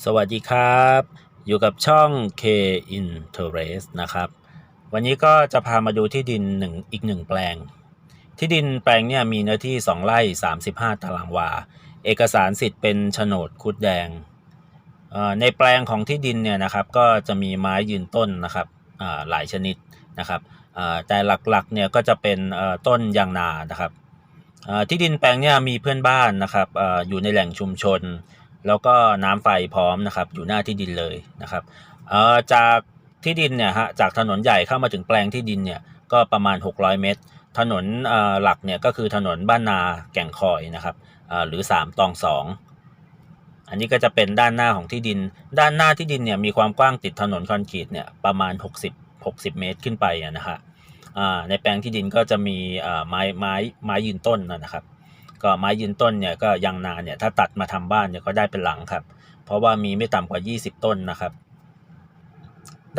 สวัสดีครับ อยู่กับช่อง K Interest นะครับ วันนี้ก็จะพามาดูที่ดินหนึ่งอีกหนึ่งแปลง ที่ดินแปลงเนี่ยมีเนื้อที่ 2ไร่35 ตารางวา เอกสารสิทธิ์เป็นโฉนดคุดแดง ในแปลงของที่ดินเนี่ยนะครับก็จะมีไม้ยืนต้นนะครับหลายชนิดนะครับแต่หลักๆเนี่ยก็จะเป็นต้นยางนานะครับที่ดินแปลงเนี่ยมีเพื่อนบ้านนะครับอยู่ในแหล่งชุมชน แล้วก็น้ำไฟพร้อมนะครับ อยู่หน้าที่ดินเลยนะครับเอ่อจากที่ดินเนี่ยฮะจากถนนใหญ่เข้ามาถึงแปลงที่ดินเนี่ยก็ประมาณ 600 เมตร ถนนเอ่อหลักเนี่ยก็คือถนนบ้านนาแก่งคอยนะครับอ่าหรือ 3 ตอง2อันนี้ก็จะเป็นด้านหน้าของที่ดิน ด้านหน้าที่ดินเนี่ยมีความกว้างติดถนนคอนกรีตเนี่ยประมาณ 60 60 เมตรขึ้นไปอะนะฮะอ่าในแปลงที่ดินก็จะมีอ่าไม้ไม้ไม้ยืนต้นนะครับ ก็ไม้ยืนต้นเนี่ยก็ยางนาเนี่ยถ้าตัดมาทำบ้านเนี่ยก็ได้เป็นหลังครับ เพราะว่ามีไม่ต่ำกว่า 20 ต้นนะครับ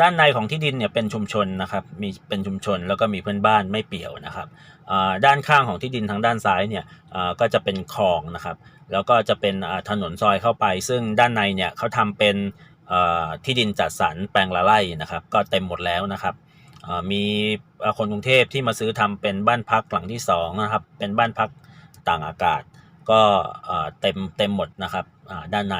ด้านในของที่ดินเนี่ยเป็นชุมชนนะครับมีเป็นชุมชนแล้วก็มีเพื่อนบ้านไม่เปี่ยวนะครับด้านข้างของที่ดินทางด้านซ้ายเนี่ยก็จะเป็นคลองนะครับ แล้วก็จะเป็นถนนซอยเข้าไป ซึ่งด้านในเนี่ยเขาทำเป็นที่ดินจัดสรรแปลงละไร่นะครับ ก็เต็มหมดแล้วนะครับมีคนกรุงเทพที่มาซื้อทำเป็นบ้านพักหลังที่สองนะครับเป็นบ้านพัก ต่างอากาศ ก็เต็มเต็มหมดนะครับด้านใน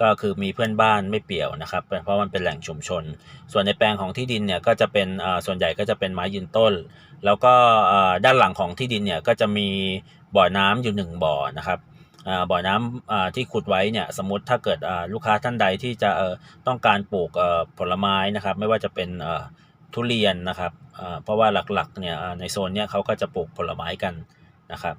ก็คือมีเพื่อนบ้านไม่เปี่ยวนะครับ เพราะมันเป็นแหล่งชุมชน ส่วนในแปลงของที่ดินเนี่ยก็จะเป็นส่วนใหญ่ก็จะเป็นไม้ยืนต้น แล้วก็ด้านหลังของที่ดินเนี่ยก็จะมีบ่อน้ำอยู่หนึ่งบ่อนะครับบ่อน้ำอ่าที่ขุดไว้เนี่ยสมมติถ้าเกิดลูกค้าท่านใดที่จะต้องการปลูกผลไม้นะครับ ไม่ว่าจะเป็นทุเรียนนะครับเพราะว่าหลักๆเนี่ยในโซนเนี่ยเขาก็จะปลูกผลไม้กันนะครับ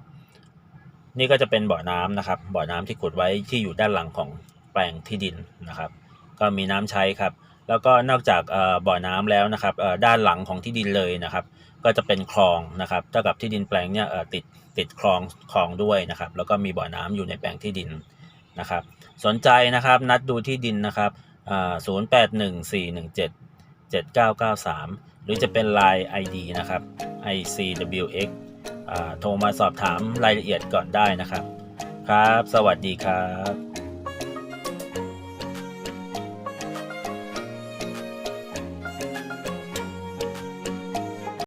นี่ก็จะเป็นบ่อน้ำนะครับ บ่อน้ำที่ขุดไว้ที่อยู่ด้านหลังของแปลงที่ดินนะครับ ก็มีน้ำใช้ครับ แล้วก็นอกจากเออบ่อน้ำแล้วนะครับด้านหลังของที่ดินเลยนะครับ ก็จะเป็นคลองนะครับเท่ากับที่ดินแปลงเนี่ยติดติดคลองคลองด้วยนะครับ แล้วก็มีบ่อน้ำอยู่ในแปลงที่ดินนะครับ สนใจนะครับนัดดูที่ดินนะครับศูนย์แปดหนึ่งสี่หนึ่งเจ็ดเจ็ดเก้าเก้าสามหรือจะเป็น Line ID นะครับ ICWX โทรมาสอบถามรายละเอียดก่อนได้นะครับ ครับ สวัสดีครับ